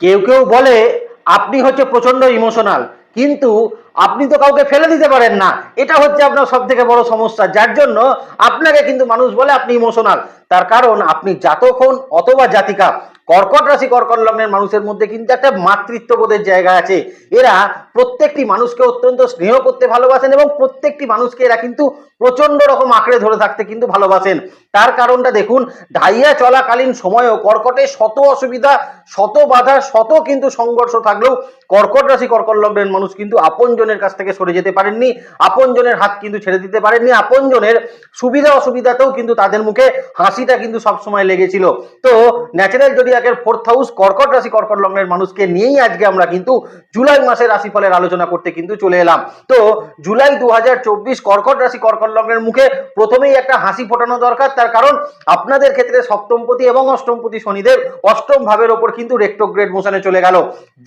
কেউ কেউ বলে, আপনি হচ্ছে প্রচণ্ড ইমোশনাল কিন্তু আপনি তো কাউকে ফেলে দিতে পারেন না। এটা হচ্ছে আপনার সব থেকে বড় সমস্যা। যার জন্য আপনাকে কিন্তু মানুষ বলে আপনি ইমোশনাল তার কারণ, আপনি জাতক হন অথবা জাতিকা। কর্কট রাশি, কর্কট লগ্নের মানুষের মধ্যে কিন্তু একটা মাতৃত্ববোধের জায়গা আছে। এরা প্রত্যেকটি মানুষকে অত্যন্ত স্নেহ করতে ভালোবাসেন এবং প্রত্যেকটি মানুষকে এরা কিন্তু প্রচণ্ড রকম আঁকড়ে ধরে থাকতে কিন্তু ভালোবাসেন। তার কারণটা দেখুন, ঢাইয়া চলাকালীন সময়ও কর্কটে শত অসুবিধা, শত বাধা, শত কিন্তু সংঘর্ষ থাকলেও কর্কট রাশি কর্কট লগ্নের মানুষ কিন্তু আপনজনের কাছ থেকে সরে যেতে পারেননি, আপনজনের হাত কিন্তু ছেড়ে দিতে পারেননি, আপনজনের সুবিধা অসুবিধাতেও কিন্তু তাদের মুখে হাসিটা কিন্তু সবসময় লেগেছিল। তো ন্যাচারাল জোডিয়াকের ফোর্থ হাউস কর্কট রাশি কর্কট লগ্নের মানুষকে নিয়েই আজকে আমরা কিন্তু জুলাই মাসের রাশিফলের আলোচনা করতে কিন্তু চলে এলাম। তো জুলাই দু হাজার চব্বিশ কর্কট রাশি কর্কট লগ্নের মুখে প্রথমেই একটা হাসি ফোটানো দরকার। তার কারণ আপনাদের ক্ষেত্রে সপ্তমপতি এবং অষ্টমপতি শনিদেব অষ্টম ভাবের ওপর কিন্তু রেক্টোগ্রেড মোশনে চলে গেল।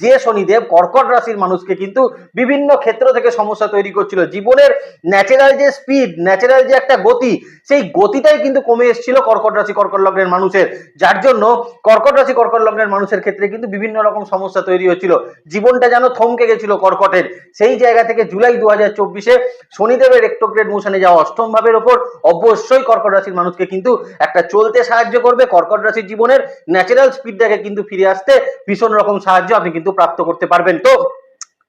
যে শনিদেব কর্কট রাশির মানুষকে কিন্তু বিভিন্ন ক্ষেত্র থেকে সমস্যা তৈরি করছিল। জীবনের ন্যাচারাল যে স্পিড ন্যাচারাল যে একটা গতি, সেই গতিটাই কিন্তু কমে এসেছিল কর্কট রাশি, কর্কট লগ্নের মানুষের। যার জন্য কর্কট রাশি, কর্কট লগ্নের মানুষের ক্ষেত্রে কিন্তু বিভিন্ন রকম সমস্যা তৈরি হচ্ছিল। জীবনটা যেন থমকে গেছিল কর্কটের। সেই জায়গা থেকে জুলাই দু হাজার চব্বিশে শনিদেবের রেক্টোগ্রেড মোশনে যাওয়া অষ্টম ভাবের ওপর অবশ্যই কর্কট রাশির মানুষকে কিন্তু একটা চলতে সাহায্য করবে। কর্কট রাশির জীবনের ন্যাচারাল স্পিডটাকে কিন্তু ফিরে আসতে ভীষণ রকম সাহায্য আপনি কিন্তু প্রাপ্ত করতে পারবেন। তো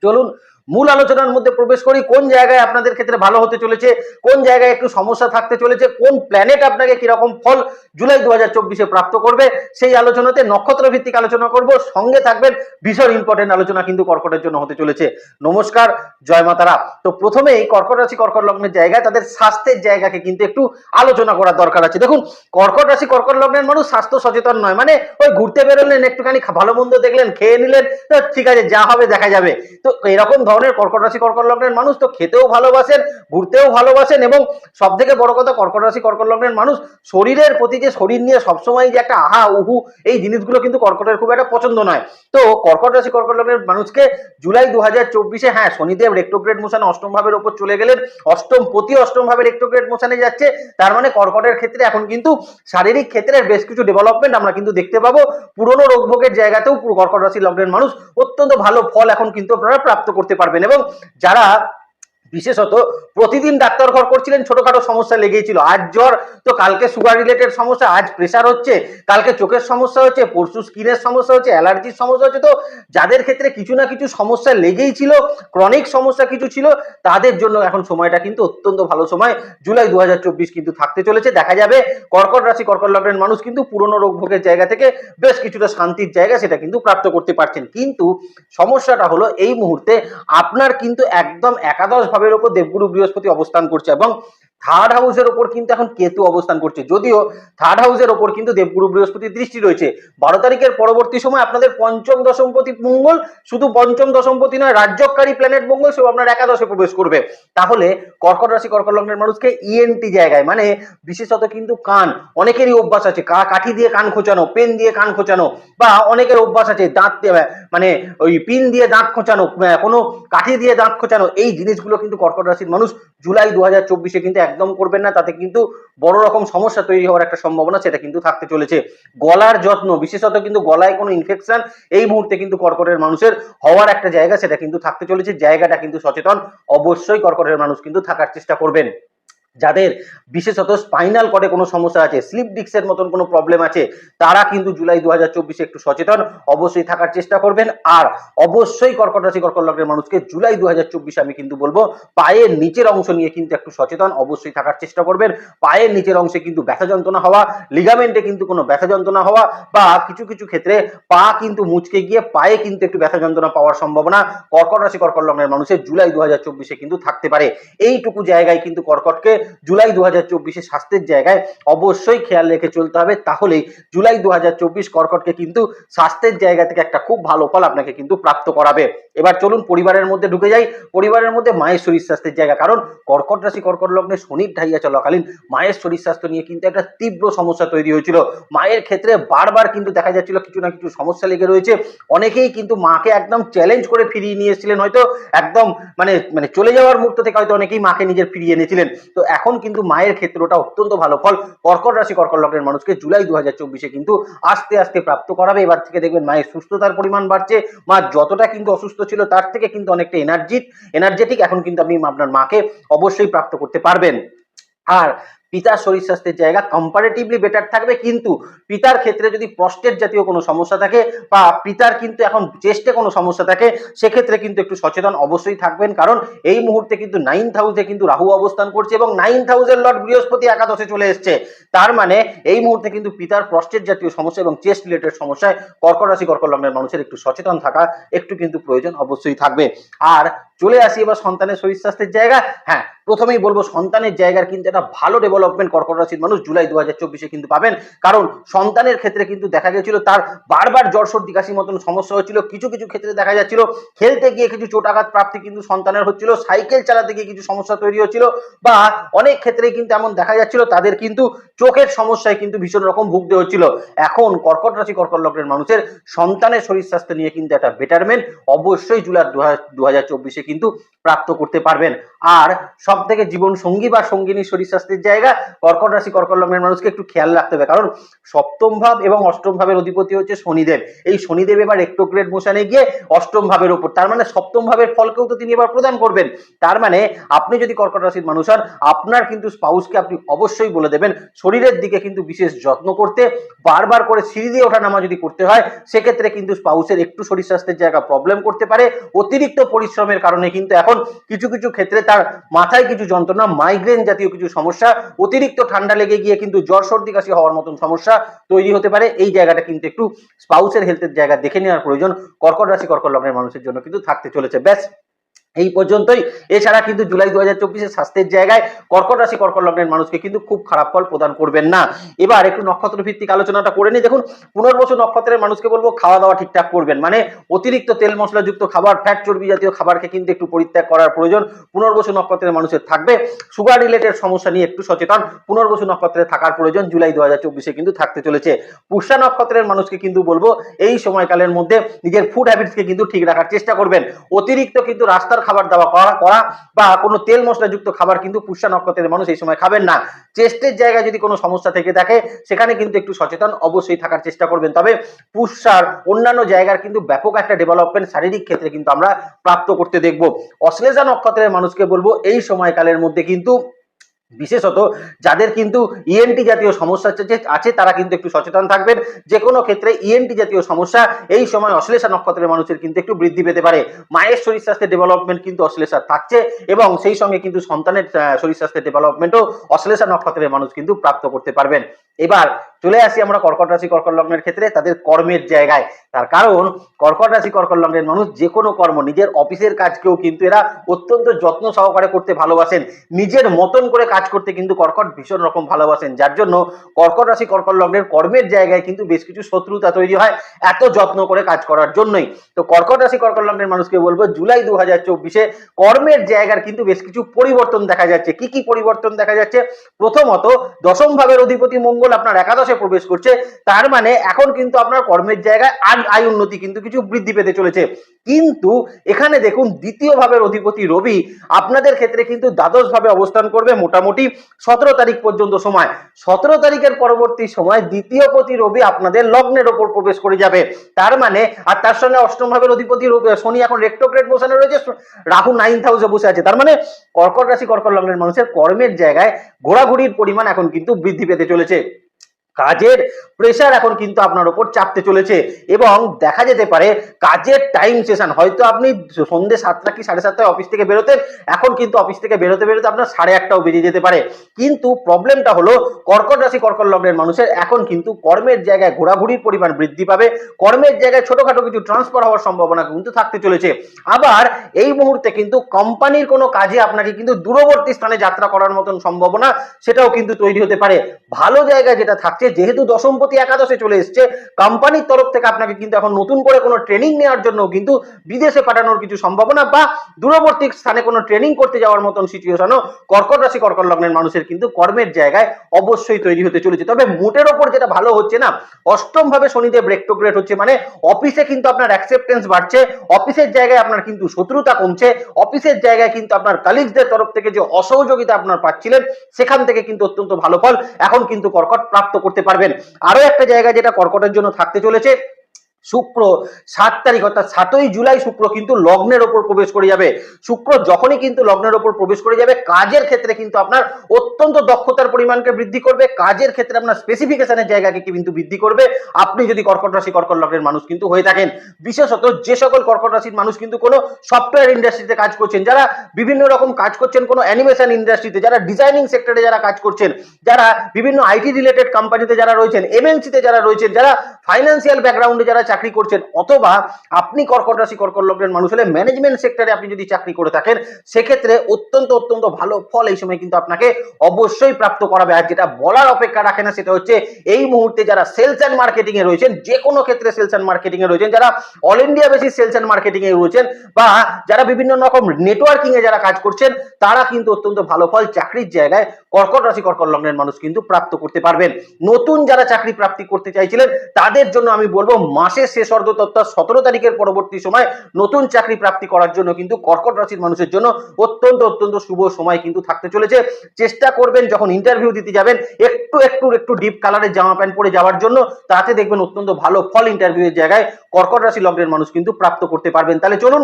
চলুন মূল আলোচনার মধ্যে প্রবেশ করি, কোন জায়গায় আপনাদের ক্ষেত্রে ভালো হতে চলেছে, কোন জায়গায় একটু সমস্যা থাকতে চলেছে, কোন প্ল্যানেট আপনাকে কীরকম ফল জুলাই দু হাজার প্রাপ্ত করবে, সেই আলোচনাতে নক্ষত্র ভিত্তিক আলোচনা করব। সঙ্গে থাকবেন ভীষণ ইম্পর্টেন্ট আলোচনা কিন্তু কর্কটের জন্য হতে চলেছে। নমস্কার, জয় মাতারা তো প্রথমেই কর্কট রাশি, কর্কট লগ্নের জায়গায় তাদের স্বাস্থ্যের জায়গাকে কিন্তু একটু আলোচনা করার দরকার আছে। দেখুন, কর্কট রাশি, কর্কট লগ্নের মানুষ স্বাস্থ্য সচেতন নয় মানে ওই ঘুরতে বেরোলেন, একটুখানি ভালো মন্দ দেখলেন, খেয়ে নিলেন ঠিক আছে, যা হবে দেখা যাবে। তো এরকম ধরনের কর্কট রাশি কর্কট লগ্নের মানুষ তো খেতেও ভালোবাসেন, ঘুরতেও ভালোবাসেন এবং সব থেকে বড় কথা কর্কট রাশি কর্কট লগ্নের মানুষ শরীরের প্রতি যে শরীর নিয়ে সবসময় যে একটা আহা, উহু, এই জিনিসগুলো কিন্তু কর্কটের খুব একটা পছন্দ নয়। তো কর্কট রাশি কর্কট লগ্নের মানুষকে জুলাই দু হাজার চব্বিশে হ্যাঁ শনিদেব রেক্টোগ্রেড মোশনে অষ্টম ভাবের ওপর চলে গেলেন, অষ্টম, প্রতি অষ্টম ভাবে রেক্টোগ্রেড মোশনে যাচ্ছে, তার মানে কর্কটের ক্ষেত্রে এখন কিন্তু শারীরিক ক্ষেত্রে বেশ কিছু ডেভেলপমেন্ট আমরা কিন্তু দেখতে পাবো। পুরনো রোগভোগের জায়গাতেও কর্কট রাশি লগ্নের মানুষ অত্যন্ত ভালো ফল এখন কিন্তু আপনারা প্রাপ্ত করতে পারবেন এবং যারা বিশেষত প্রতিদিন ডাক্তার ঘর করছিলেন, ছোটখাটো সমস্যা লেগেই ছিল আজ জ্বর, তো কালকে সুগার রিলেটেড সমস্যা, আজ প্রেশার হচ্ছে, কালকে চোখের সমস্যা হচ্ছে, পরশু স্কিনের সমস্যা হচ্ছে অ্যালার্জির সমস্যা হচ্ছে, তো যাদের ক্ষেত্রে কিছু না কিছু সমস্যা লেগেই ছিল ক্রনিক সমস্যা কিছু ছিল, তাদের জন্য এখন সময়টা কিন্তু অত্যন্ত ভালো সময়। জুলাই দু হাজার চব্বিশ কিন্তু থাকতে চলেছে, দেখা যাবে, কর্কট রাশি, কর্কট লগ্নের মানুষ কিন্তু পুরনো রোগ ভোগের জায়গা থেকে বেশ কিছুটা শান্তির জায়গা সেটা কিন্তু প্রাপ্ত করতে পারছেন। কিন্তু সমস্যাটা হলো এই মুহূর্তে আপনার কিন্তু একদম একাদশ ভাবের ওপর দেবগুরু বৃহস্পতি অবস্থান করছে এবং থার্ড হাউসের ওপর কিন্তু এখন কেতু অবস্থান করছে। যদিও থার্ড হাউসের ওপর কিন্তু দেবগুরু বৃহস্পতির দৃষ্টি রয়েছে। বারো তারিখের পরবর্তী সময় আপনাদের পঞ্চম দশমপতি মঙ্গল, শুধু পঞ্চম দশমপতি নয়, রাজ্যকারী প্ল্যানেট মঙ্গল, সেও আপনার একাদশে প্রবেশ করবে। তাহলে কর্কট রাশি, কর্কট লগ্নের মানুষকে ইএনটি জায়গায় মানে বিশেষত কিন্তু কান, অনেকেরই অভ্যাস আছে কাঠি দিয়ে কান খোঁচানো, পেন দিয়ে কান খোঁচানো, বা অনেকের অভ্যাস আছে দাঁত মানে ওই পিন দিয়ে দাঁত খোঁচানো কোনো কাঠি দিয়ে দাঁত খোঁচানো, এই জিনিসগুলো কিন্তু কর্কট রাশির মানুষ জুলাই দু হাজার চব্বিশে কিন্তু একদম করবেন না, তাতে কিন্তু বড় রকম সমস্যা তৈরি হওয়ার একটা সম্ভাবনা সেটা কিন্তু থাকতে চলেছে। গলার যত্ন, বিশেষত কিন্তু গলায় কোনো ইনফেকশন এই মুহূর্তে কিন্তু কর্কটের মানুষের হওয়ার একটা জায়গা সেটা কিন্তু থাকতে চলেছে। জায়গাটা কিন্তু সচেতন, অবশ্যই কর্কটের মানুষ কিন্তু থাকার চেষ্টা করবেন। যাদের বিশেষত স্পাইনাল কর্ডে কোনো সমস্যা আছে স্লিপ ডিক্সের মতন কোনো প্রবলেম আছে, তারা কিন্তু জুলাই দু হাজার চব্বিশে একটু সচেতন, অবশ্যই থাকার চেষ্টা করবেন। আর অবশ্যই কর্কট রাশি, কর্কট লগ্নের মানুষকে জুলাই দু হাজার চব্বিশে আমি কিন্তু বলব, পায়ের নিচের অংশ নিয়ে কিন্তু একটু সচেতন, অবশ্যই থাকার চেষ্টা করবেন। পায়ের নিচের অংশে কিন্তু ব্যথা যন্ত্রণা হওয়া লিগামেন্টে কিন্তু কোনো ব্যথা যন্ত্রণা হওয়া, বা কিছু কিছু ক্ষেত্রে পা কিন্তু মুচকে গিয়ে পায়ে কিন্তু একটু ব্যথা যন্ত্রণা পাওয়ার সম্ভাবনা কর্কট রাশি, কর্কট লগ্নের মানুষের জুলাই দু হাজার চব্বিশে কিন্তু থাকতে পারে। এইটুকু জায়গায় কিন্তু কর্কটকে জুলাই দু হাজার চব্বিশে স্বাস্থ্যের জায়গায় অবশ্যই খেয়াল রেখে চলতে হবে। তাহলেই জুলাই দু হাজার চব্বিশ কর্কটকে কিন্তু স্বাস্থ্যের জায়গা থেকে একটা খুব ভালো ফল আপনাকে কিন্তু প্রাপ্ত করাবে। এবার চলুন পরিবারের মধ্যে ঢুকে যাই। পরিবারের মধ্যে মায়ের শরীর স্বাস্থ্যের জায়গা। কারণ কর্কট রাশি, কর্কট লগ্নে শনির ঢাইয়া চলাকালীন মায়ের শরীর স্বাস্থ্য নিয়ে কিন্তু একটা তীব্র সমস্যা তৈরি হয়েছিল। মায়ের ক্ষেত্রে বারবার কিন্তু দেখা যাচ্ছিল কিছু না কিছু সমস্যা লেগে রয়েছে। অনেকেই কিন্তু মাকে একদম চ্যালেঞ্জ করে ফিরিয়ে নিয়ে এসেছিলেন হয়তো। একদম মানে মানে চলে যাওয়ার মুহূর্ত থেকে হয়তো অনেকেই মাকে নিজের ফিরিয়ে এনেছিলেন। তো এখন কিন্তু মায়ের ক্ষেত্রটা অত্যন্ত ভালো। ফল, কর্কট রাশি, কর্কট লগ্নের মানুষকে জুলাই দু হাজার চব্বিশে কিন্তু আস্তে আস্তে প্রাপ্ত করাবে। এবার থেকে দেখবেন মায়ের সুস্থতার পরিমাণ বাড়ছে। মা যতটা কিন্তু অসুস্থ ছিল, তার থেকে কিন্তু অনেকটা এনার্জি এনার্জেটিক এখন কিন্তু আপনি আপনার মাকে অবশ্যই প্রাপ্ত করতে পারবেন। আর পিতার শরীর স্বাস্থ্যের জায়গা কম্পারেটিভলি বেটার থাকবে, কিন্তু পিতার ক্ষেত্রে যদি প্রস্টেট জাতীয় কোনো সমস্যা থাকে বা পিতার কিন্তু এখন চেস্টে কোনো সমস্যা থাকে, সেক্ষেত্রে কিন্তু একটু সচেতন অবশ্যই থাকবেন। কারণ এই মুহূর্তে কিন্তু নাইন হাউসে কিন্তু রাহু অবস্থান করছে এবং নাইন হাউসের লর্ড বৃহস্পতি একাদশে চলে এসছে। তার মানে এই মুহূর্তে কিন্তু পিতার প্রস্টেট জাতীয় সমস্যা এবং চেস্ট রিলেটেড সমস্যায় কর্কট রাশি কর্কট লগ্নের মানুষের একটু সচেতন থাকা একটু কিন্তু প্রয়োজন অবশ্যই থাকবে। আর চলে আসি এবার সন্তানের শরীর স্বাস্থ্যের জায়গা। হ্যাঁ প্রথমেই বলব সন্তানের জায়গার কিন্তু একটা ভালো ডেভেলপমেন্ট কর্কট রাশির মানুষ জুলাই দু হাজার চব্বিশে কিন্তু পাবেন। কারণ সন্তানের ক্ষেত্রে কিন্তু দেখা গেছিল তার বারবার জ্বর সর্দি কাশির মতন সমস্যা হচ্ছিল, কিছু কিছু ক্ষেত্রে দেখা যাচ্ছিল খেলতে গিয়ে কিছু চোটাঘাত প্রাপ্তি কিন্তু সন্তানের হচ্ছিল, সাইকেল চালাতে গিয়ে কিছু সমস্যা তৈরি হচ্ছিল বা অনেক ক্ষেত্রে কিন্তু এমন দেখা যাচ্ছিল তাদের কিন্তু চোখের সমস্যায় কিন্তু ভীষণ রকম ভুগতে হচ্ছিল। এখন কর্কট রাশি কর্কট লগ্নের মানুষের সন্তানের শরীর স্বাস্থ্য নিয়ে কিন্তু একটা বেটারমেন্ট অবশ্যই জুলাই দু হাজার চব্বিশে কিন্তু প্রাপ্ত করতে পারবেন। আর সব থেকে জীবন সঙ্গী বা সঙ্গিনী শরীর স্বাস্থ্যের জায়গা, কর্কট রাশি, কর্কট লগ্নের মানুষকে একটু খেয়াল রাখতে হবে। কারণ সপ্তম ভাব এবং অষ্টম ভাবের অধিপতি হচ্ছে শনিদেব। এই শনিদেব এবার রেক্টোগ্রেড মোশনে গিয়ে অষ্টম ভাবের উপর তার মানে সপ্তম ভাবের ফলকেও তো তিনি এবার প্রদান করবেন। তার মানে আপনি যদি কর্কট রাশির মানুষ হন, আপনার কিন্তু স্পাউসকে আপনি অবশ্যই বলে দেবেন, শরীরের দিকে কিন্তু বিশেষ যত্ন করতে। বারবার করে সিঁড়ি দিয়ে ওঠা নামা যদি করতে হয়, সেক্ষেত্রে কিন্তু স্পাউসের একটু শরীর স্বাস্থ্যের জায়গা প্রবলেম করতে পারে। অতিরিক্ত পরিশ্রমের কারণে কিন্তু এখন কিছু কিছু ক্ষেত্রে তার মাথায় কিছু যন্ত্রণা মাইগ্রেন জাতীয় কিছু সমস্যা, অতিরিক্ত ঠান্ডা লেগে গিয়ে কিন্তু জ্বর, সর্দি, কাশি হওয়ার মতন সমস্যা তৈরি হতে পারে। এই জায়গাটা কিন্তু একটু স্পাউসের হেলথের জায়গা দেখে নেওয়ার প্রয়োজন। কর্কট রাশি কর্কট লগ্নের মানুষের জন্য কিন্তু থাকতে চলেছে। ব্যাস। এই পর্যন্তই। এছাড়া কিন্তু জুলাই দু হাজার চব্বিশের স্বাস্থ্যের জায়গায় কর্কট রাশি, কর্কট লগ্নের মানুষকে কিন্তু খুব খারাপ ফল প্রদান করবেন না। এবার একটু নক্ষত্র ভিত্তিক আলোচনাটা করে নিই। দেখুন, পুনর্বসু নক্ষত্রের মানুষকে বলব খাওয়া দাওয়া ঠিকঠাক করবেন। মানে অতিরিক্ত তেল, মশলাযুক্ত খাবার ফ্যাট চর্বি জাতীয় খাবারকে কিন্তু একটু পরিত্যাগ করার প্রয়োজন পুনর্বসু নক্ষত্রের মানুষের থাকবে। সুগার রিলেটেড সমস্যা নিয়ে একটু সচেতন, পুনর্বসু নক্ষত্রে থাকার প্রয়োজন জুলাই দু হাজার চব্বিশে কিন্তু থাকতে চলেছে। পুষ্যা নক্ষত্রের মানুষকে কিন্তু বলব এই সময়কালের মধ্যে নিজের ফুড হ্যাবিটসকে কিন্তু ঠিক রাখার চেষ্টা করবেন। অতিরিক্ত কিন্তু রাস্তার খাবার দাওয়া করা করা বা কোনো তেল মশলাযুক্ত খাবার কিন্তু পুষ্যা নক্ষত্রের মানুষ এই সময় খাবেন না। চেস্টের জায়গায় যদি কোনো সমস্যা থেকে থাকে, সেখানে কিন্তু একটু সচেতন অবশ্যই থাকার চেষ্টা করবেন। তবে পুষ্যার অন্যান্য জায়গার কিন্তু ব্যাপক একটা ডেভেলপমেন্ট শারীরিক ক্ষেত্রে কিন্তু আমরা প্রাপ্ত করতে দেখব। অশ্লেষা নক্ষত্রের মানুষকে বলব, এই সময়কালের মধ্যে কিন্তু বিশেষত যাদের কিন্তু ইএনটি জাতীয় সমস্যা আছে- তারা কিন্তু একটু সচেতন থাকবেন। যে কোনো ক্ষেত্রে ইএনটি জাতীয় সমস্যা এই সময় অশ্লেষা নক্ষত্রের মানুষের কিন্তু একটু বৃদ্ধি পেতে পারে। মায়ের শরীর স্বাস্থ্যের ডেভেলপমেন্ট কিন্তু অশ্লেষা থাকছে এবং সেই সঙ্গে কিন্তু সন্তানের শরীর স্বাস্থ্যের ডেভেলপমেন্টও অশ্লেষা নক্ষত্রের মানুষ কিন্তু প্রাপ্ত করতে পারবেন। এবার চলে আসি আমরা কর্কট রাশি, কর্কট লগ্নের ক্ষেত্রে তাদের কর্মের জায়গায়। তার কারণ, কর্কট রাশি, কর্কট লগ্নের মানুষ যে কোনো কর্ম, নিজের অফিসের কাজকেও কিন্তু এরা অত্যন্ত যত্ন সহকারে করতে ভালোবাসেন। নিজের মতন করে কাজ করতে কিন্তু কর্কট ভীষণ রকম ভালোবাসেন। যার জন্য কর্কট রাশি, কর্কট লগ্নের কর্মের জায়গায় কিন্তু বেশ কিছু শত্রুতা তৈরি হয় এত যত্ন করে কাজ করার জন্যই। তো কর্কট রাশি, কর্কট লগ্নের মানুষকে বলব, জুলাই দু হাজার চব্বিশে কর্মের জায়গার কিন্তু বেশ কিছু পরিবর্তন দেখা যাচ্ছে। কি কি পরিবর্তন দেখা যাচ্ছে? প্রথমত, দশম ভাবের অধিপতি মঙ্গল আপনার একাদশে প্রবেশ করছে। তার মানে এখন কিন্তু আপনার কর্মের জায়গায় আয় উন্নতি কিন্তু কিছু বৃদ্ধি পেতে চলেছে। কিন্তু এখানে দেখুন দ্বিতীয় ভাবের অধিপতি রবি আপনাদের ক্ষেত্রে কিন্তু দ্বাদশ ভাবে অবস্থান করবে মোটামুটি সতেরো তারিখ পর্যন্ত সময়। সতেরো তারিখের পরবর্তী সময় দ্বিতীয় পতি রবি আপনাদের লগ্নের ওপর প্রবেশ করে যাবে। তার মানে আর তার সঙ্গে অষ্টম ভাবের অধিপতি শনি এখন রেক্টোগ্রেড বসানো রয়েছে, রাহু নাইন হাউসে বসে আছে। তার মানে কর্কট রাশি, কর্কট লগ্নের মানুষের কর্মের জায়গায় ঘোরাঘুরির পরিমাণ এখন কিন্তু বৃদ্ধি পেতে চলেছে। কাজের প্রেশার এখন কিন্তু আপনার উপর চাপতে চলেছে এবং দেখা যেতে পারে কাজের টাইম সেশন হয়তো আপনি সন্ধ্যে সাতটা কি সাড়ে সাতটায় অফিস থেকে বেরোতেন, এখন কিন্তু অফিস থেকে বেরোতে বেরোতে আপনার সাড়ে আটটাও বেরিয়ে যেতে পারে। কিন্তু প্রবলেমটা হলো কর্কট রাশি, কর্কট লগ্নের মানুষের এখন কিন্তু কর্মের জায়গায় ঘোরাঘুরির পরিমাণ বৃদ্ধি পাবে। কর্মের জায়গায় ছোটখাটো কিছু ট্রান্সফার হওয়ার সম্ভাবনা কিন্তু থাকতে চলেছে। আবার এই মুহূর্তে কিন্তু কোম্পানির কোনো কাজে আপনাকে কিন্তু দূরবর্তী স্থানে যাত্রা করার মতন সম্ভাবনা সেটাও কিন্তু তৈরি হতে পারে। ভালো জায়গায় যেটা থাকছে থাকছে যেহেতু দশমপতি একাদশে চলে এসছে, কোম্পানির তরফ থেকে আপনাকে কিন্তু এখন নতুন করে কোনো ট্রেনিং নেওয়ার জন্য কিন্তু বিদেশে পাঠানোর কিছু সম্ভাবনা বা দূরবর্তী স্থানে কোনো ট্রেনিং করতে যাওয়ার মতন সিচুয়েশনও কর্কট রাশি, কর্কট লগ্নের মানুষের কিন্তু কর্মের জায়গায় অবশ্যই তৈরি হতে চলেছে। তবে মোটের ওপর যেটা ভালো হচ্ছে না অষ্টম ভাবে শনিদেব রেক্টোগ্রেট হচ্ছে মানে অফিসে কিন্তু আপনার অ্যাকসেপ্টেন্স বাড়ছে অফিসের জায়গায় আপনার কিন্তু শত্রুতা কমছে অফিসের জায়গায় কিন্তু আপনার কালিগসদের তরফ থেকে যে অসহযোগিতা আপনার পাচ্ছিলেন, সেখান থেকে কিন্তু অত্যন্ত ভালো ফল। এখন কিন্তু কর্কট প্রাপ্ত করতে পারবেন। আরও একটা জায়গা যেটা কর্কটের জন্য থাকতে চলেছে শুক্র সাত তারিখ, অর্থাৎ সাতই জুলাই শুক্র কিন্তু লগ্নের ওপর প্রবেশ করে যাবে। শুক্র যখনই কিন্তু লগ্নের ওপর প্রবেশ করে যাবে, কাজের ক্ষেত্রে কিন্তু আপনার অত্যন্ত দক্ষতার পরিমাণকে বৃদ্ধি করবে, কাজের ক্ষেত্রে আপনার স্পেসিফিকেশনের জায়গাকে কিন্তু বৃদ্ধি করবে। আপনি যদি কর্কট রাশি, কর্কট লগ্নের মানুষ কিন্তু হয়ে থাকেন। বিশেষত যে সকল কর্কট রাশির মানুষ কিন্তু কোনো সফটওয়্যার ইন্ডাস্ট্রিতে কাজ করছেন, যারা বিভিন্ন রকম কাজ করছেন, কোনো অ্যানিমেশন ইন্ডাস্ট্রিতে যারা ডিজাইনিং সেক্টরে যারা কাজ করছেন, যারা বিভিন্ন আইটি রিলেটেড কোম্পানিতে যারা রয়েছেন এমএনসিতে যারা রয়েছেন, যারা ফাইন্যান্সিয়াল ব্যাকগ্রাউন্ডে যারা চাকরি করছেন, অথবা আপনি কর্কট রাশি কর্কট লগ্নের মানুষ হলে ম্যানেজমেন্ট সেক্টরে আপনি যদি চাকরি করে থাকেন, সেক্ষেত্রে অত্যন্ত অত্যন্ত ভালো ফল এই সময় কিন্তু আপনাকে অবশ্যই প্রাপ্ত করাবে। আর যেটা বলার অপেক্ষা রাখে না, সেটা হচ্ছে এই মুহূর্তে যারা সেলস অ্যান্ড মার্কেটিং এ রয়েছেন যে কোনো ক্ষেত্রে সেলস অ্যান্ড মার্কেটিং এ রয়েছেন, যারা all India basis sales and marketing এ রয়েছেন, বা যারা বিভিন্ন রকম নেটওয়ার্কিং এ যারা কাজ করছেন, তারা কিন্তু অত্যন্ত ভালো ফল চাকরির জায়গায় কর্কট রাশি কর্কট লগ্নের মানুষ কিন্তু প্রাপ্ত করতে পারবেন। নতুন যারা চাকরি প্রাপ্তি করতে চাইছিলেন, তাদের জন্য আমি বলব মাসের শেষ অর্ধ তথা সতেরো তারিখের পরবর্তী সময় নতুন চাকরি প্রাপ্তি করার জন্য কিন্তু কর্কট রাশির মানুষের জন্য অত্যন্ত অত্যন্ত শুভ সময় কিন্তু থাকতে চলেছে। চেষ্টা করবেন যখন ইন্টারভিউ দিতে যাবেন, একটু একটু একটু ডিপ কালারের জামা প্যান্ট পরে যাওয়ার জন্য, তাতে দেখবেন অত্যন্ত ভালো ফল ইন্টারভিউ এর জায়গায় কর্কট রাশি লগ্নের মানুষ কিন্তু প্রাপ্ত করতে পারবেন। তাহলে চলুন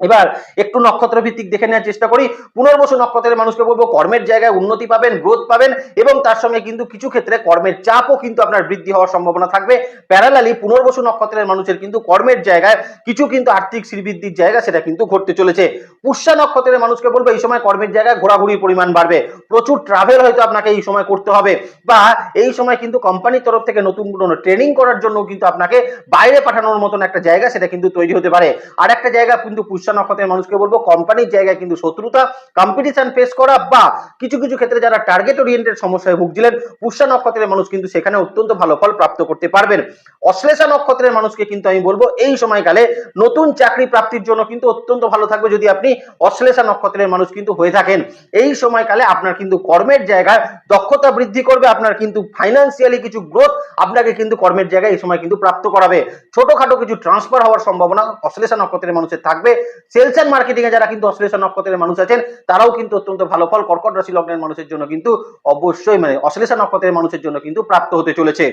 এবার একটু নক্ষত্র ভিত্তিক দেখে নেওয়ার চেষ্টা করি। পুনর্বসু নক্ষত্রের মানুষকে বলব, কর্মের জায়গায় উন্নতি পাবেন গ্রোথ পাবেন এবং তার সঙ্গে কিন্তু কিছু ক্ষেত্রে কর্মের চাপও কিন্তু আপনার বৃদ্ধি হওয়ার সম্ভাবনা থাকবে। প্যারালালি পুনর্বসু নক্ষত্রের মানুষের কিন্তু কর্মের জায়গায় কিছু কিন্তু আর্থিক শ্রীবৃদ্ধির জায়গা সেটা কিন্তু ঘটতে চলেছে। পুষ্যা নক্ষত্রের মানুষকে বলব, এই সময় কর্মের জায়গায় ঘোরাঘুরির পরিমাণ বাড়বে। প্রচুর ট্রাভেল হয়তো আপনাকে এই সময় করতে হবে বা এই সময় কিন্তু কোম্পানির তরফ থেকে নতুন কোনো ট্রেনিং করার জন্য কিন্তু আপনাকে বাইরে পাঠানোর মতন একটা জায়গা সেটা কিন্তু তৈরি হতে পারে। আর একটা জায়গা কিন্তু নক্ষত্রের মানুষকে বলব কোম্পানির জায়গায় কিন্তু শত্রুতা কম্পিটিশন ফেস করা বা কিছু কিছু ক্ষেত্রে যারা টার্গেট ওরিয়েন্টেড সমস্যায় ভুগছিলেন পুষ্যা নক্ষত্রের মানুষ কিন্তু সেখানে অত্যন্ত ভালো ফল প্রাপ্ত করতে পারবেন। অশ্লেষা নক্ষত্রের মানুষকে কিন্তু আমি বলব, এই সময়কালে নতুন চাকরি প্রাপ্তির জন্য কিন্তু অত্যন্ত ভালো থাকবে যদি আপনি অশ্লেষা নক্ষত্রের মানুষ কিন্তু হয়ে থাকেন। এই সময়কালে আপনার কিন্তু কর্মের জায়গায় দক্ষতা বৃদ্ধি করবে, আপনার কিন্তু ফাইন্যান্সিয়ালি কিছু গ্রোথ আপনাকে কিন্তু কর্মের জায়গায় এই সময় কিন্তু প্রাপ্ত করাবে। ছোটখাটো কিছু ট্রান্সফার হওয়ার সম্ভাবনা অশ্লেষা নক্ষত্রের মানুষের থাকবে। সেলস অ্যান্ড মার্কেটিং এ যারা কিন্তু অশ্লেষা নক্ষত্রের মানুষ আছেন, তারাও কিন্তু অত্যন্ত ভালো ফল, কর্কট রাশি লগ্নের মানুষের জন্য কিন্তু অবশ্যই মানে অশ্লেষা নক্ষত্রের মানুষের জন্য কিন্তু প্রাপ্ত হতে চলেছে।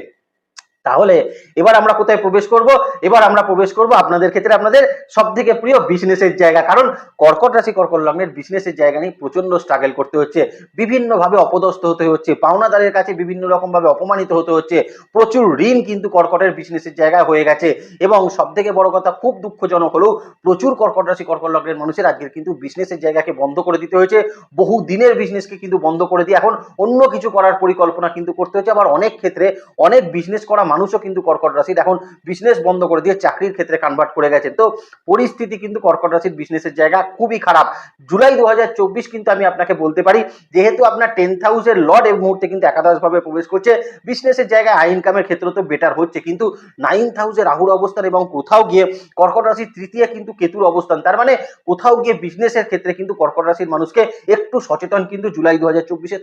তাহলে এবার আমরা কোথায় প্রবেশ করব? এবার আমরা প্রবেশ করব আপনাদের ক্ষেত্রে আপনাদের সব থেকে প্রিয় বিজনেসের জায়গা। কারণ কর্কট রাশি, কর্কট লগ্নের বিজনেসের জায়গা নিয়ে প্রচণ্ড স্ট্রাগল করতে হচ্ছে। বিভিন্নভাবে অপদস্থ হতে হচ্ছে। পাওনাদারের কাছে বিভিন্ন রকম ভাবে অপমানিত হতে হচ্ছে। প্রচুর ঋণ কিন্তু কর্কটের বিজনেসের জায়গায় হয়ে গেছে। এবং সব থেকে বড় কথা, খুব দুঃখজনক হলেও প্রচুর কর্কট রাশি, কর্কট লগ্নের মানুষের আজকের কিন্তু বিজনেসের জায়গাকে বন্ধ করে দিতে হয়েছে। বহু দিনের বিজনেসকে কিন্তু বন্ধ করে দিয়ে এখন অন্য কিছু করার পরিকল্পনা কিন্তু করতে হচ্ছে। আবার অনেক ক্ষেত্রে অনেক বিজনেস করা মানুষও কিন্তু কর্কট রাশির। এখন বিজনেস বন্ধ করে দিয়ে চাকরির ক্ষেত্রে কনভার্ট করে গেছেন তো পরিস্থিতি কিন্তু কর্কট রাশির বিজনেসের জায়গা খুবই খারাপ। জুলাই দু হাজার চব্বিশ কিন্তু আমি আপনাকে বলতে পারি, যেহেতু আপনার টেন্থ হাউসের লর্ড এই মুহূর্তে কিন্তু একাদশভাবে প্রবেশ করছে বিজনেসের জায়গায় আই ইনকামের ক্ষেত্রে তো বেটার হচ্ছে। কিন্তু নাইন্থ হাউসে রাহুর অবস্থান এবং কোথাও গিয়ে কর্কট রাশির তৃতীয় কিন্তু কেতুর অবস্থান, তার মানে কোথাও গিয়ে বিজনেসের ক্ষেত্রে কিন্তু কর্কট রাশির মানুষকে একটু সচেতন কিন্তু জুলাই দু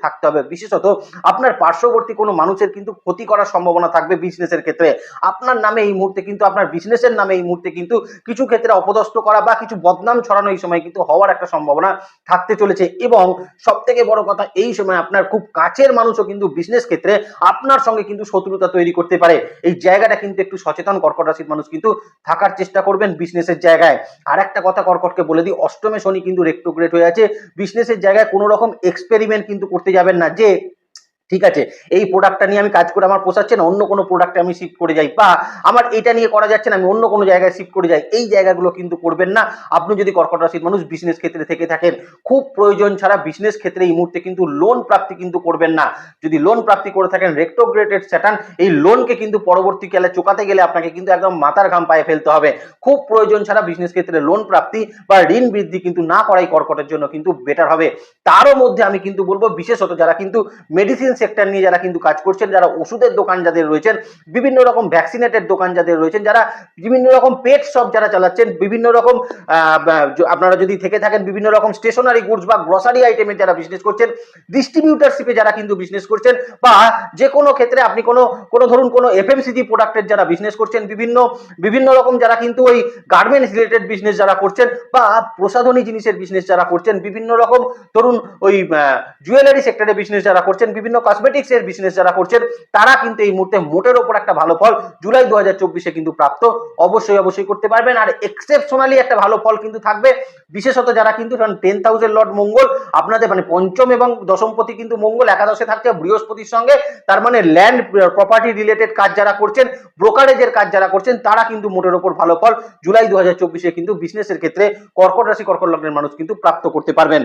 থাকতে হবে। বিশেষত আপনার পার্শ্ববর্তী কোনো মানুষের কিন্তু ক্ষতি করার সম্ভাবনা থাকবে বিজনেসের ক্ষেত্রে আপনার নামে এই মুহূর্তে কিন্তু, আপনার বিজনেসের নামে এই মুহূর্তে কিন্তু কিছু ক্ষেত্রে অপদস্থ করা বা কিছু বদনাম ছড়ানো এই সময় কিন্তু হওয়ার একটা সম্ভাবনা থাকতে চলেছে। এবং সব থেকে বড় কথা, এই সময় আপনার খুব কাছের মানুষও কিন্তু বিজনেস ক্ষেত্রে আপনার সঙ্গে কিন্তু শত্রুতা তৈরি করতে পারে। এই জায়গাটা কিন্তু একটু সচেতন কর্কট রাশির মানুষ কিন্তু থাকার চেষ্টা করবেন বিজনেসের জায়গায়। আর একটা কথা কর্কটকে বলে দিই, অষ্টমে শনি কিন্তু রেক্টোগ্রেট হয়ে আছে। বিজনেসের জায়গায় কোনো রকম এক্সপেরিমেন্ট কিন্তু করতে যাবেন না। যে ঠিক আছে? এই প্রোডাক্টটা নিয়ে আমি কাজ করে আমার পোষাচ্ছে না, অন্য কোনো প্রোডাক্টে আমি শিফট করে যাই। বা আমার এটা নিয়ে করা যাচ্ছে না, আমি অন্য কোনো জায়গায় শিফট করে যাই। এই জায়গাগুলো কিন্তু করবেন না। আপনি যদি কর্কট রাশির মানুষ বিজনেস ক্ষেত্রে থেকে থাকেন, খুব প্রয়োজন ছাড়া বিজনেস ক্ষেত্রে এই মুহূর্তে কিন্তু লোন প্রাপ্তি কিন্তু করবেন না। যদি লোন প্রাপ্তি করে থাকেন রেক্টোগ্রেটেড স্যাটান এই লোনকে কিন্তু পরবর্তীকালে চোকাতে গেলে আপনাকে কিন্তু একদম মাথার ঘাম পায়ে ফেলতে হবে। খুব প্রয়োজন ছাড়া বিজনেস ক্ষেত্রে লোন প্রাপ্তি বা ঋণ বৃদ্ধি কিন্তু না করাই কর্কটের জন্য কিন্তু বেটার হবে। তারও মধ্যে আমি কিন্তু বলব বিশেষত যারা কিন্তু মেডিসিন সেক্টর নিয়ে যারা কিন্তু কাজ করছেন, যারা ওষুধের দোকান যাদের রয়েছেন, বিভিন্ন রকম ভ্যাকসিনেটেড দোকান যাদের রয়েছেন, যারা বিভিন্ন রকম পেট শপ যারা চালাচ্ছেন, বিভিন্ন রকম আপনারা যদি থেকে থাকেন, বিভিন্ন রকম স্টেশনারি গুডস বা গ্রসারি আইটেমের যারা বিজনেস করছেন ডিস্ট্রিবিউটারশিপে যারা কিন্তু বিজনেস করছেন, বা যে কোনো ক্ষেত্রে আপনি কোনো কোনো ধরুন কোনো এফএমসিজি প্রোডাক্টের যারা বিজনেস করছেন, বিভিন্ন বিভিন্ন রকম যারা কিন্তু ওই গার্মেন্টস রিলেটেড বিজনেস যারা করছেন, বা প্রসাধনী জিনিসের বিজনেস যারা করছেন, বিভিন্ন রকম ধরুন ওই জুয়েলারি সেক্টরে বিজনেস যারা করছেন, বিভিন্ন কসমেটিক্স এর বিজনেস যারা করছেন, তারা কিন্তু এই মুহূর্তে মোটের ওপর একটা ভালো ফল জুলাই দু হাজার চব্বিশে কিন্তু প্রাপ্ত। অবশ্যই অবশ্যই করতে পারবেন। আর এক্সেপশনালি একটা ভালো ফল কিন্তু থাকবে। বিশেষত যারা কিন্তু টেন থাউজেন্ড লর্ড মঙ্গল, আপনাদের মানে পঞ্চম এবং দশমপতি কিন্তু মঙ্গল, একাদশে থাকছে বৃহস্পতির সঙ্গে। তার মানে ল্যান্ড প্রপার্টি রিলেটেড কাজ যারা করছেন ব্রোকারেজের কাজ যারা করছেন, তারা কিন্তু মোটের ওপর ভালো ফল জুলাই দু হাজার চব্বিশে কিন্তু বিজনেসের ক্ষেত্রে কর্কট রাশি, কর্কট লগ্নের মানুষ কিন্তু প্রাপ্ত করতে পারবেন।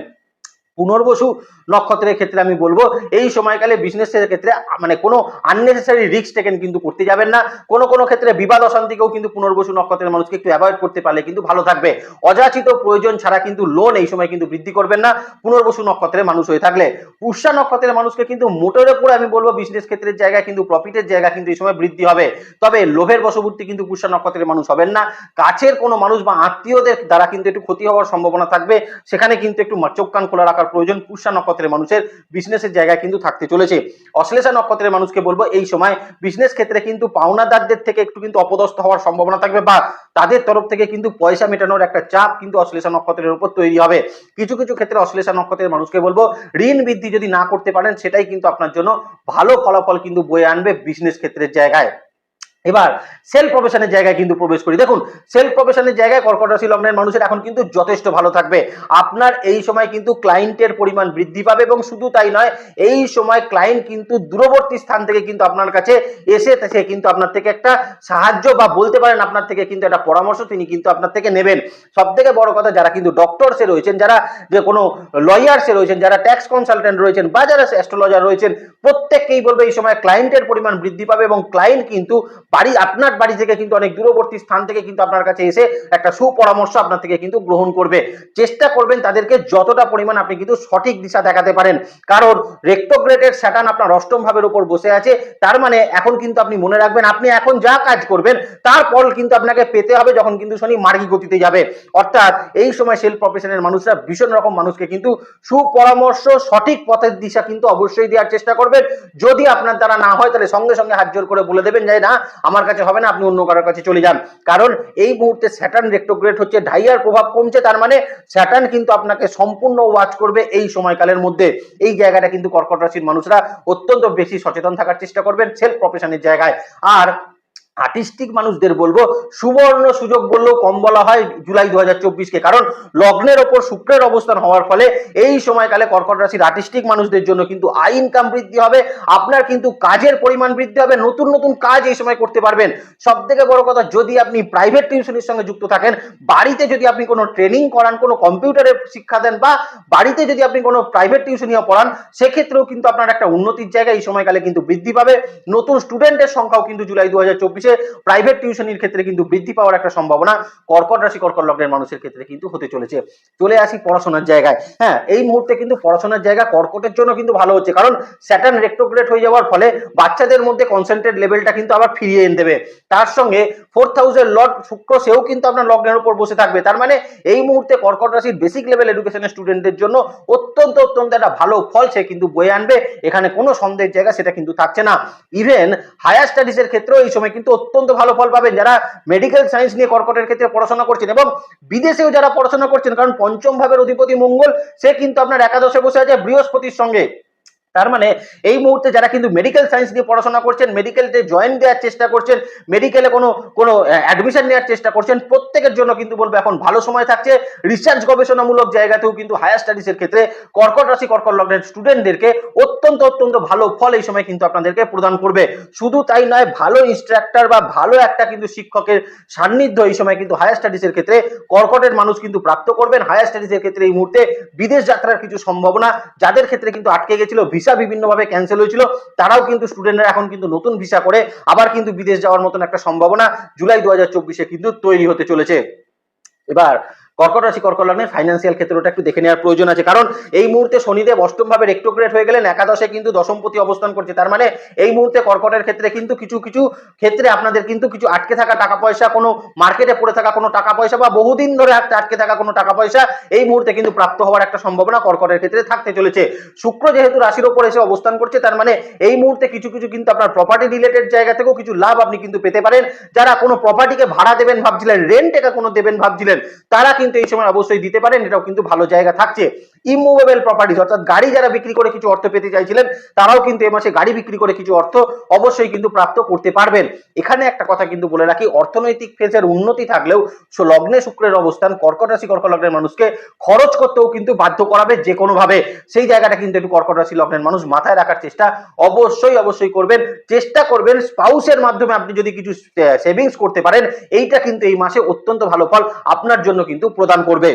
পুনর্বসু নক্ষত্রের ক্ষেত্রে আমি বলব, এই সময়কালে বিজনেসের ক্ষেত্রে মানে কোনো আননেসেসারি রিস্ক টেকেন কিন্তু করতে যাবেন না। কোনো কোনো ক্ষেত্রে বিবাদ অশান্তিকেও কিন্তু পুনর্বসু নক্ষত্রের মানুষকে একটু অ্যাভয়েড করতে পারলে কিন্তু ভালো থাকবে। অযাচিত প্রয়োজন ছাড়া কিন্তু লোন এই সময় কিন্তু বৃদ্ধি করবেন না, পুনর্বসু নক্ষত্রের মানুষ হয়ে থাকলে। পুষ্যা নক্ষত্রের মানুষকে কিন্তু মোটের উপরে আমি বলব বিজনেস ক্ষেত্রের জায়গায় কিন্তু প্রফিটের জায়গা কিন্তু এই সময় বৃদ্ধি হবে। তবে লোভের বশবর্তী কিন্তু পুষ্যা নক্ষত্রের মানুষ হবেন না। কাছের কোনো মানুষ বা আত্মীয়দের দ্বারা কিন্তু একটু ক্ষতি হওয়ার সম্ভাবনা থাকবে। সেখানে কিন্তু একটু চোখ কান খোলা রাখার প্রয়োজন পুষ্যা নক্ষত্রের মানুষের বিজনেসের জায়গায় কিন্তু থাকতে চলেছে। অশ্লেষা নক্ষত্রের মানুষকে বলব, এই সময় বিজনেস ক্ষেত্রে কিন্তু পাওনাদারদের থেকে একটু কিন্তু অপদস্থ হওয়ার সম্ভাবনা থাকবে বা তাদের তরফ থেকে কিন্তু পয়সা মেটানোর একটা চাপ কিন্তু অশ্লেষা নক্ষত্রের উপর তৈরি হবে। কিছু কিছু ক্ষেত্রে অশ্লেষা নক্ষত্রের মানুষকে বলব, ঋণ বৃদ্ধি যদি না করতে পারেন, সেটাই কিন্তু আপনার জন্য ভালো ফলাফল কিন্তু বয়ে আনবে বিজনেস ক্ষেত্রের জায়গায়। এবার সেলফ প্রফেশনের জায়গায় কিন্তু প্রবেশ করি। দেখুন সেলফ প্রফেশনের জায়গায় কর্কট রাশি লগ্নের মানুষের এখন কিন্তু যথেষ্ট ভালো থাকবে। আপনার এই সময় কিন্তু ক্লায়েন্টের পরিমাণ বৃদ্ধি পাবে এবং শুধু তাই নয়, এই সময় ক্লায়েন্ট কিন্তু দূরবর্তী স্থান থেকে কিন্তু আপনার কাছে এসে সে কিন্তু আপনার থেকে একটা সাহায্য বা বলতে পারেন আপনার থেকে কিন্তু একটা পরামর্শ তিনি কিন্তু আপনার থেকে নেবেন। সব থেকে বড় কথা, যারা কিন্তু ডক্টরসে রয়েছেন, যারা যে কোনো লয়ার্সে রয়েছেন, যারা ট্যাক্স কনসালটেন্ট রয়েছেন বা যারা অ্যাস্ট্রোলজার রয়েছেন, প্রত্যেককেই বলবে এই সময় ক্লায়েন্টের পরিমাণ বৃদ্ধি পাবে এবং ক্লায়েন্ট কিন্তু বাড়ি, আপনার বাড়ি থেকে কিন্তু অনেক দূরবর্তী স্থান থেকে কিন্তু আপনার কাছে এসে একটা সুপরামর্শ আপনার থেকে কিন্তু গ্রহণ করবে। চেষ্টা করবেন তাদেরকে যতটা পরিমাণ আপনি কিন্তু সঠিক দিশা দেখাতে পারেন। কারণ রেক্টোগ্রেটের স্যাটান আপনার অষ্টম ভাবের উপর বসে আছে। তার মানে এখন কিন্তু আপনি মনে রাখবেন, আপনি এখন যা কাজ করবেন, তার ফল কিন্তু আপনাকে পেতে হবে যখন কিন্তু শনি মার্গী গতিতে যাবে। অর্থাৎ এই সময় সেলফ প্রফেশনের মানুষরা ভীষণ রকম মানুষকে কিন্তু সুপরামর্শ, সঠিক পথের দিশা কিন্তু অবশ্যই দেওয়ার চেষ্টা করবেন। যদি আপনার দ্বারা না হয়, তাহলে সঙ্গে সঙ্গে হাত জোর করে বলে দেবেন যে, না আমার কাছে হবে না, আপনি অন্য কারোর কাছে চলে যান। কারণ এই মুহূর্তে স্যাটার্ন রেক্টোগ্রেট হচ্ছে, ঢাইয়ার প্রভাব কমছে, তার মানে স্যাটার্ন কিন্তু আপনাকে সম্পূর্ণ ওয়াচ করবে এই সময়কালের মধ্যে। এই জায়গাটা কিন্তু কর্কট রাশির মানুষরা অত্যন্ত বেশি সচেতন থাকার চেষ্টা করবেন সেলফ প্রফেশনের জায়গায়। আর আর্টিস্টিক মানুষদের বলব, সুবর্ণ সুযোগ বললেও কম বলা হয় জুলাই দু হাজার চব্বিশকে। কারণ লগ্নের ওপর শুক্রের অবস্থান হওয়ার ফলে এই সময়কালে কর্কট রাশির আর্টিস্টিক মানুষদের জন্য কিন্তু আই ইনকাম বৃদ্ধি হবে, আপনার কিন্তু কাজের পরিমাণ বৃদ্ধি হবে, নতুন নতুন কাজ এই সময় করতে পারবেন। সব থেকে বড় কথা, যদি আপনি প্রাইভেট টিউশনের সঙ্গে যুক্ত থাকেন, বাড়িতে যদি আপনি কোনো ট্রেনিং করান, কোনো কম্পিউটারের শিক্ষা দেন বা বাড়িতে যদি আপনি কোনো প্রাইভেট টিউশনিও পড়ান, সেক্ষেত্রেও কিন্তু আপনার একটা উন্নতির জায়গা এই সময়কালে কিন্তু বৃদ্ধি পাবে। নতুন স্টুডেন্টের সংখ্যাও কিন্তু জুলাই দু হাজার প্রাইভেট টিউশনির ক্ষেত্রে কিন্তু বৃদ্ধি পাওয়ার একটা সম্ভাবনা। কর্কট রাশি, কর্কট লগ্নের মানুষের ক্ষেত্রে কিন্তু হতে চলেছে। চলে আসি পড়াশোনার জায়গায়। হ্যাঁ এই মুহূর্তে কিন্তু পড়াশোনার জায়গা কর্কটের জন্য কিন্তু ভালো হচ্ছে। কারণ স্যাটার্ন রেক্টোগ্রেট হয়ে যাওয়ার ফলে বাচ্চাদের মধ্যে কনসেন্ট্রেট লেভেলটা কিন্তু আবার ফিরিয়ে এনে দেবে। তার সঙ্গে ফোর থাউজেন্ড লর্ড শুক্র, সেও কিন্তু আপনার লগ্নের উপর বসে থাকবে। তার মানে এই মুহূর্তে কর্কট রাশির বেসিক লেভেল এডুকেশনের স্টুডেন্টদের জন্য অত্যন্ত অত্যন্ত একটা ভালো ফল সে কিন্তু বয়ে আনবে। এখানে কোনো সন্দেহের জায়গা সেটা কিন্তু থাকছে না। ইভেন হায়ার স্টাডিজের ক্ষেত্রেও এই সময় কিন্তু অত্যন্ত ভালো ফল পাবেন যারা মেডিকেল সায়েন্স নিয়ে কর্কটের ক্ষেত্রে পড়াশোনা করছেন এবং বিদেশেও যারা পড়াশোনা করছেন, কারণ পঞ্চম ভাবের অধিপতি মঙ্গল, সে কিন্তু আপনার একাদশে বসে আছে বৃহস্পতির সঙ্গে। তার মানে এই মুহূর্তে যারা কিন্তু মেডিকেল সায়েন্স নিয়ে পড়াশোনা করছেন মেডিকেলতে জয়েন দেওয়ার চেষ্টা করছেন মেডিকেলে কোনো কোনো অ্যাডমিশন নেওয়ার চেষ্টা করছেন, প্রত্যেকের জন্য কিন্তু বলব এখন ভালো সময় থাকছে। রিসার্চ গবেষণামূলক জায়গাতেও কিন্তু হায়ার স্টাডিজের ক্ষেত্রে কর্কট রাশি, কর্কট লগ্নের স্টুডেন্টদেরকে অত্যন্ত অত্যন্ত ভালো ফল এই সময় কিন্তু আপনাদেরকে প্রদান করবে। শুধু তাই নয়, ভালো ইনস্ট্রাক্টর বা ভালো একটা কিন্তু শিক্ষকের সান্নিধ্য এই সময় কিন্তু হায়ার স্টাডিজের ক্ষেত্রে কর্কটের মানুষ কিন্তু প্রাপ্ত করবেন। হায়ার স্টাডিজের ক্ষেত্রে এই মুহূর্তে বিদেশ যাত্রার কিছু সম্ভাবনা, যাদের ক্ষেত্রে কিন্তু আটকে গেছিল ভিসা বিভিন্নভাবে ক্যান্সেল হয়েছিল। তারাও কিন্তু স্টুডেন্টরা এখন কিন্তু নতুন ভিসা করে আবার কিন্তু বিদেশ যাওয়ার মতন একটা সম্ভাবনা জুলাই দু কিন্তু তৈরি হতে চলেছে। এবার কর্কট রাশি, কর্কট লগ্নের ফাইন্যান্সিয়াল ক্ষেত্রটা একটু দেখে নেওয়ার প্রয়োজন আছে। কারণ এই মুহূর্তে শনিদেব অষ্টম ভাবে রেক্টোগ্রেড হয়ে গেলেন, একাদশে কিন্তু দশমপতি অবস্থান করছে। তার মানে এই মুহূর্তে কর্কটের ক্ষেত্রে কিন্তু কিছু কিছু ক্ষেত্রে আপনাদের কিন্তু কিছু আটকে থাকা টাকা পয়সা, কোনো মার্কেটে পড়ে থাকা কোনো টাকা পয়সা বা বহুদিন ধরে আটকে থাকা কোনো টাকা পয়সা এই মুহূর্তে কিন্তু প্রাপ্ত হওয়ার একটা সম্ভাবনা কর্কটের ক্ষেত্রে থাকতে চলেছে। শুক্র যেহেতু রাশির ওপর এসে অবস্থান করছে, তার মানে এই মুহূর্তে কিছু কিছু কিন্তু আপনার প্রপার্টি রিলেটেড জায়গা থেকেও কিছু লাভ আপনি কিন্তু পেতে পারেন। যারা কোনো প্রপার্টিকে ভাড়া দেবেন ভাবছিলেন রেন্ট এটা কোনো দেবেন ভাবছিলেন, তারা কিন্তু এই সময় অবশ্যই দিতে পারেন, এটাও কিন্তু ভালো জায়গা থাকছে। ইমুভেবল প্রপার্টিজ অর্থাৎ গাড়ি যারা বিক্রি করে কিছু অর্থ পেতে চাইছিলেন, তারাও কিন্তু এই মাসে গাড়ি বিক্রি করে কিছু অর্থ অবশ্যই কিন্তু প্রাপ্ত করতে পারবেন। এখানে একটা কথা কিন্তু বলে রাখি, অর্থনৈতিক ফেজের উন্নতি থাকলেও লগ্নে শুক্রের অবস্থান, কর্কট রাশি, কর্কট লগ্নের মানুষকে খরচ করতেও কিন্তু বাধ্য করাবে যে কোনো ভাবে। সেই জায়গাটা কিন্তু একটু কর্কট রাশি লগ্নের মানুষ মাথায় রাখার চেষ্টা অবশ্যই অবশ্যই করবেন। চেষ্টা করবেন স্পাউসের মাধ্যমে আপনি যদি কিছু সেভিংস করতে পারেন, এইটা কিন্তু এই মাসে অত্যন্ত ভালো ফল। আপনার জন্য কিন্তু প্রদান করবে।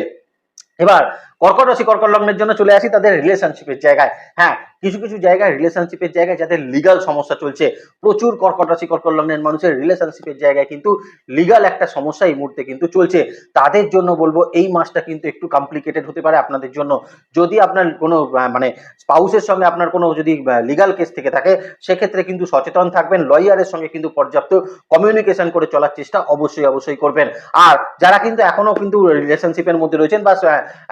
এবার কর্কট রাশি, কর্কট লগ্নের জন্য চলে আসি তাদের রিলেশনশিপের জায়গায়। হ্যাঁ কিছু কিছু জায়গায় রিলেশনশিপের জায়গায় যাদের লিগাল সমস্যা চলছে, প্রচুর কর্কট রাশি, কর্কট লগ্নের মানুষের রিলেশনশিপের জায়গায় কিন্তু লিগাল একটা সমস্যা এই মুহূর্তে কিন্তু চলছে। তাদের জন্য বলব এই মাসটা কিন্তু একটু কমপ্লিকেটেড হতে পারে আপনাদের জন্য। যদি আপনার কোনো মানে স্পাউসের সঙ্গে আপনার কোনো যদি লিগাল কেস থেকে থাকে, সেক্ষেত্রে কিন্তু সচেতন থাকবেন, লয়ারের সঙ্গে কিন্তু পর্যাপ্ত কমিউনিকেশন করে চলার চেষ্টা অবশ্যই অবশ্যই করবেন। আর যারা কিন্তু এখনও কিন্তু রিলেশনশিপের মধ্যে রয়েছেন বা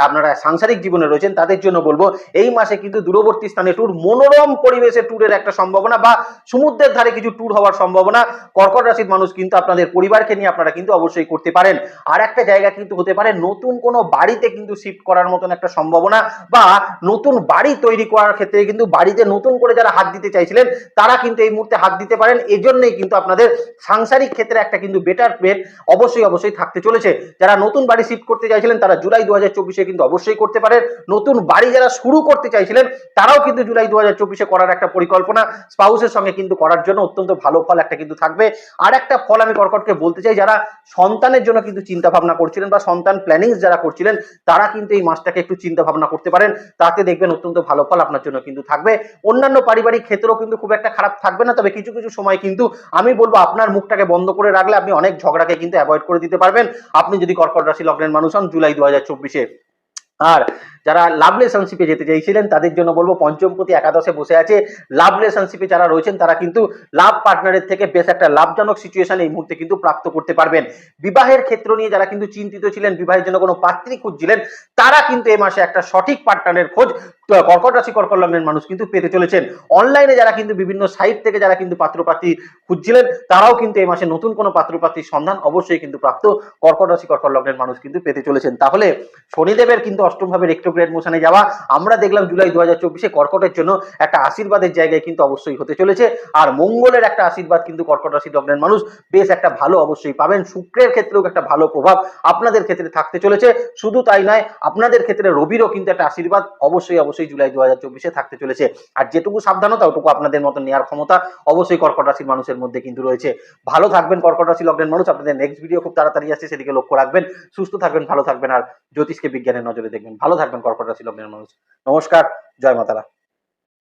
আপনারা সাংসারিক জীবনে রয়েছেন, তাদের জন্য বলব, এই মাসে কিন্তু দূরবর্তী স্থানে ট্যুর মনোরম পরিবেশে ট্যুরের একটা সম্ভাবনা বা সমুদ্রের ধারে কিছু ট্যুর হওয়ার সম্ভাবনা, কর্কট রাশির মানুষ কিন্তু আপনাদের পরিবারকে নিয়ে আপনারা কিন্তু অবশ্যই করতে পারেন। আর একটা জায়গা কিন্তু হতে পারে, নতুন কোনো বাড়িতে কিন্তু শিফট করার মতন একটা সম্ভাবনা বা নতুন বাড়ি তৈরি করার ক্ষেত্রে কিন্তু বাড়িতে নতুন করে যারা হাত দিতে চাইছিলেন, তারা কিন্তু এই মুহূর্তে হাত দিতে পারেন। এজন্যই কিন্তু আপনাদের সাংসারিক ক্ষেত্রে একটা কিন্তু বেটার পেন অবশ্যই অবশ্যই থাকতে চলেছে। যারা নতুন বাড়ি শিফট করতে চাইছিলেন, তারা জুলাই দু হাজার কিন্তু অবশ্যই করতে পারেন নতুন বাড়ি যারা শুরু করতে চাইছিলেন, তারাও কিন্তু জুলাই দু হাজার চব্বিশে করার একটা পরিকল্পনা স্পাউসের সঙ্গে কিন্তু করার জন্য অত্যন্ত ভালো ফল একটা কিন্তু থাকবে। আর একটা ফল আমি কর্কটকে বলতে চাই, যারা সন্তানের জন্য কিন্তু চিন্তা ভাবনা করছিলেন বা সন্তান প্ল্যানিং যারা করছিলেন, তারা কিন্তু এই মাসটাকে একটু চিন্তা ভাবনা করতে পারেন। তাতে দেখবেন অত্যন্ত ভালো ফল আপনার জন্য কিন্তু থাকবে। অন্যান্য পারিবারিক ক্ষেত্রেও কিন্তু খুব একটা খারাপ থাকবে না, তবে কিছু কিছু সময় কিন্তু আমি বলব আপনার মুখটাকে বন্ধ করে রাখলে আপনি অনেক ঝগড়াকে কিন্তু অ্যাভয়েড করে দিতে পারবেন। আপনি যদি কর্কট রাশি লগ্নের মানুষ হন, জুলাই দু হাজার চব্বিশে আর যারা লাভ রিলেশনশিপে যেতে চাইছিলেন তাদের জন্য বলব পঞ্চমপতি একাদশে বসে আছে। লাভ রিলেশনশিপে যারা রয়েছেন, তারা কিন্তু লাভ পার্টনারের থেকে বেশ একটা লাভজনক সিচুয়েশন এই মুহূর্তে কিন্তু প্রাপ্ত করতে পারবেন। বিবাহের ক্ষেত্র নিয়ে যারা কিন্তু চিন্তিত ছিলেন, বিবাহের জন্য কোনো পাত্রী খুঁজছিলেন, তারা কিন্তু এই মাসে একটা সঠিক পার্টনারের খোঁজ, কর্কট রাশি, কর্কট লগ্নের মানুষ কিন্তু পেতে চলেছেন। অনলাইনে যারা কিন্তু বিভিন্ন সাইট থেকে যারা কিন্তু পাত্রপাত্রী খুঁজছিলেন, তারাও কিন্তু এই মাসে নতুন কোনো পাত্রপাত্রীর সন্ধান অবশ্যই কিন্তু প্রাপ্ত কর্কট রাশি, কর্কট লগ্নের মানুষ কিন্তু পেতে চলেছেন। তাহলে শনিদেবের কিন্তু অষ্টম ভাবে রেক্টোগ্রেড মোশনে যাওয়া। আমরা দেখলাম জুলাই দু হাজার চব্বিশে কর্কটের জন্য একটা আশীর্বাদের জায়গায় কিন্তু অবশ্যই হতে চলেছে। আর মঙ্গলের একটা আশীর্বাদ কিন্তু কর্কট রাশি লগ্নের মানুষ বেশ একটা ভালো অবশ্যই পাবেন। শুক্রের ক্ষেত্রেও একটা ভালো প্রভাব আপনাদের ক্ষেত্রে থাকতে চলেছে। শুধু তাই নয়, আপনাদের ক্ষেত্রে রবিরও কিন্তু একটা আশীর্বাদ অবশ্যই অবশ্যই জুলাই দু হাজার চব্বিশে থাকতে চলেছে। আর যেটুকু সাবধানতা, ওটুকু আপনাদের মতো নেওয়ার ক্ষমতা অবশ্যই কর্কট রাশির মানুষের মধ্যে কিন্তু রয়েছে। ভালো থাকবেন কর্কট রাশি লগ্নের মানুষ। আপনাদের নেক্সট ভিডিও খুব তাড়াতাড়ি আসছে, সেদিকে লক্ষ্য রাখবেন। সুস্থ থাকবেন, ভালো থাকবেন। আর জ্যোতিষকে বিজ্ঞানের নজরে দেখবেন। ভালো থাকবেন। কর্কট ছিল মেয়ের মানুষ নমস্কার জয় মাতারা।